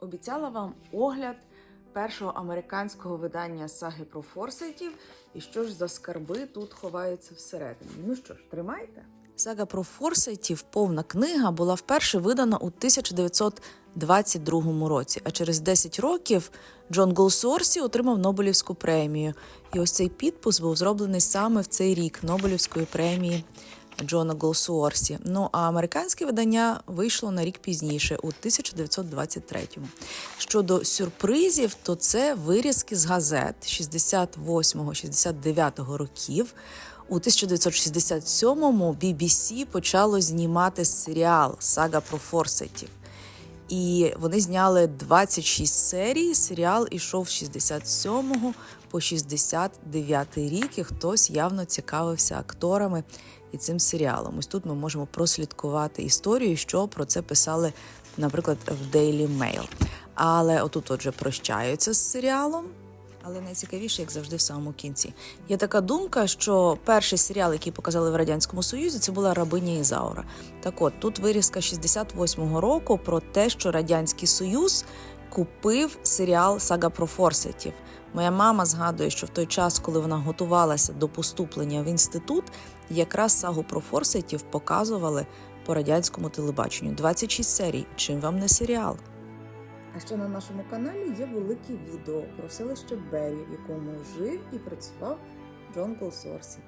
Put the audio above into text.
Обіцяла вам огляд першого американського видання саги про форсайтів. І що ж за скарби тут ховаються всередині? Ну що ж, тримайте. Сага про форсайтів, повна книга, була вперше видана у 1922 році. А через 10 років Джон Голсуорсі отримав Нобелівську премію. І ось цей підпис був зроблений саме в цей рік Нобелівської премії Джона Голсуорсі. Ну а американське видання вийшло на рік пізніше, у 1923-му. Щодо сюрпризів, то це вирізки з газет 68-69 років. У 1967-му BBC почало знімати серіал Сага про форсайтів. І вони зняли 26 серій. Серіал ішов з 67 по 69 рік, і хтось явно цікавився акторами і цим серіалом. Ось тут ми можемо прослідкувати історію, що про це писали, наприклад, в Daily Mail. Але отут отже прощаються з серіалом. Але найцікавіше, як завжди, в самому кінці. Є така думка, що перший серіал, який показали в радянському союзі, це була рабиня Ізаура. Так от тут вирізка 68-го року про те, що радянський союз купив серіал Сага про форсетів. Моя мама згадує, що в той час, коли вона готувалася до поступлення в інститут, якраз сагу про форсетів показували по радянському телебаченню. 26 серій. Чим вам не серіал? А ще на нашому каналі є велике відео про селище Беррі, в якому жив і працював Джон Голсорсі.